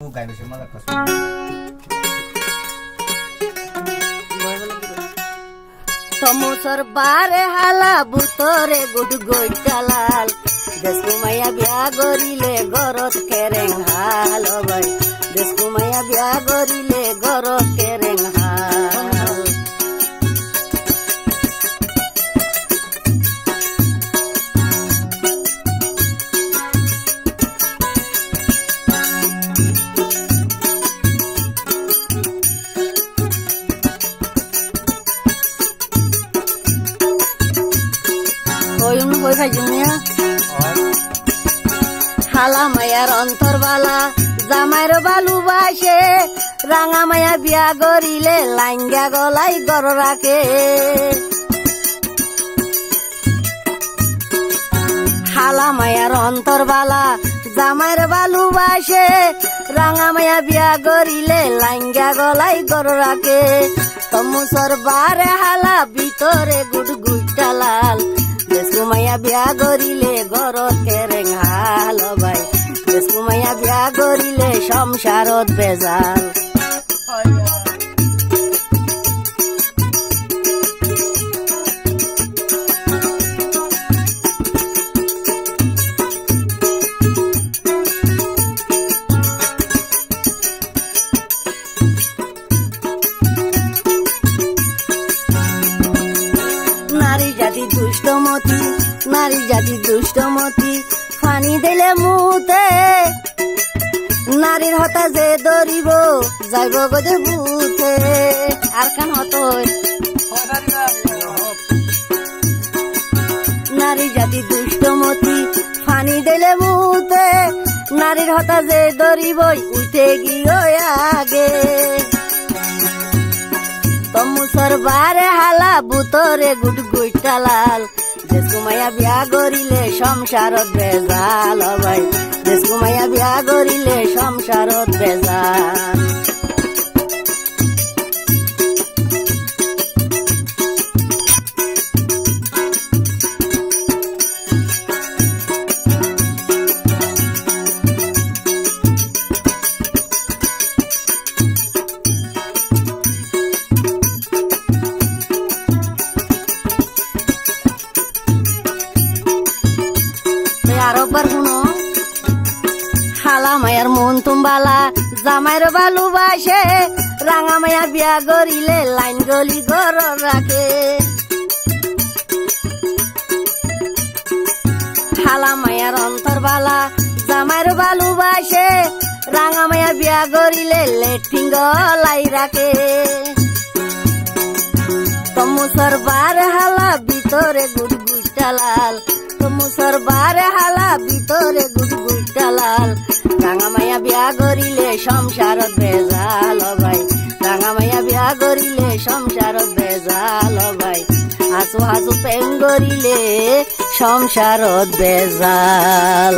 গাইবে সে মজা করছে সমুসর বারে হালা বুতরে গুড গৈটালাল দেশকুমাইয়া বিয়া গরিলে গরত কইম কই ভাইজুন মিয়া হালা মায়ার অন্তর বালা জামাইর বালু বাসে রাঙা মায়া বিয়া গরিলে লাইঙ্গা গলাই গর রাখে হালা মায়ার অন্তর বালা জামাইর বালু বাসে রাঙা মায়া বিয়া গরিলে লাইঙ্গা গলাই গর রাখে তমুসর বারে হালা ভিতরে গুড। লাল দেশকুমাইয়া বিয়া গরিলে ঘরত কেরেং হাল ও ভাই দেশকুমাইয়া বিয়া গরিলে সংসারত বেজাল। জাতি দুষ্টমতি নারী জাতি দুষ্টমতি, ফানি দিলে মুতে নারীর হতা যে দরিব যাইব গদে বুতে আর কান হত নারী জাতি দুষ্টমতি, ফানি দিলে মুতে নারীর হতা যে দরিব উঠে গিয়ে আগে। তমুসর বারে হালা বুতরে গুট গুইটা লাল দেশকুমাইয়া বিয়া গরিলে সংসারত বেজাল ভাই দেশকুমাইয়া বিয়া গরিলে সংসারত বেজাল মায়ার মন তুম্বালা জামাইর রাঙা মায়া বিয়া গরিলে লাইন গলি ঘর রাখে। হালা মায়ার অন্তর বালা, জামাইর বালু বাসে, রাঙা মায়া বিয়া গরিলে লেটিং লাই রাখে। তমুসর বার হালা ভিতরে গুড গুইটা লাল তমুসর বার হালা ভিতরে গুড গুইটা লাল রাঙা মায়া বিয়া করিলে সংসারত বেজাল ভাই। রাঙা মায়া বিয়া করিলে সংসারত বেজাল ভাই। হাসু হাসু প্রেম করিলে সংসারত বেজাল।